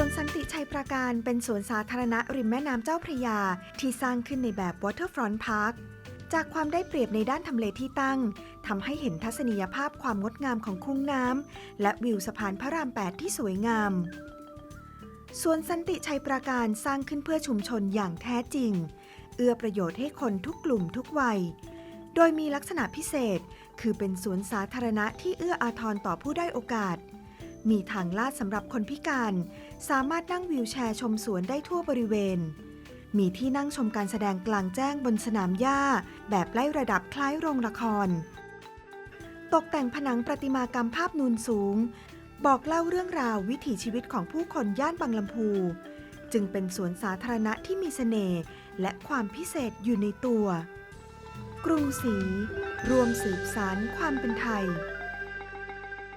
วนสันติชัยประการเป็นสวนสาธารณะริมแม่น้ำเจ้าพระยา ที่สร้างขึ้นในแบบ Waterfront Park จากความได้เปรียบในด้านทำเลที่ตั้งทำให้เห็นทัศนียภาพความงดงามของคุ้งน้ำและวิวสะพานพระราม 8 ที่สวยงามสวนสันติชัยปราการสร้างขึ้นเพื่อชุมชนอย่างแท้จริง เอื้อประโยชน์ให้คนทุกกลุ่มทุกวัย โดยมีลักษณะพิเศษ คือเป็นสวนสาธารณะที่เอื้ออาทรต่อผู้ได้โอกาส มีทางลาดสำหรับคนพิการ สามารถนั่งวิวแชร์ชมสวนได้ทั่วบริเวณ มีที่นั่งชมการแสดงกลางแจ้งบนสนามหญ้า แบบไล่ระดับคล้ายโรงละคร ตกแต่งผนังประติมากรรมภาพนูนสูง บอกเล่าเรื่องราววิถีชีวิตของผู้คนย่านบางลำพู จึงเป็นสวนสาธารณะที่มีเสน่ห์และความพิเศษอยู่ในตัว กรุงศรีรวมสืบสารความเป็นไทย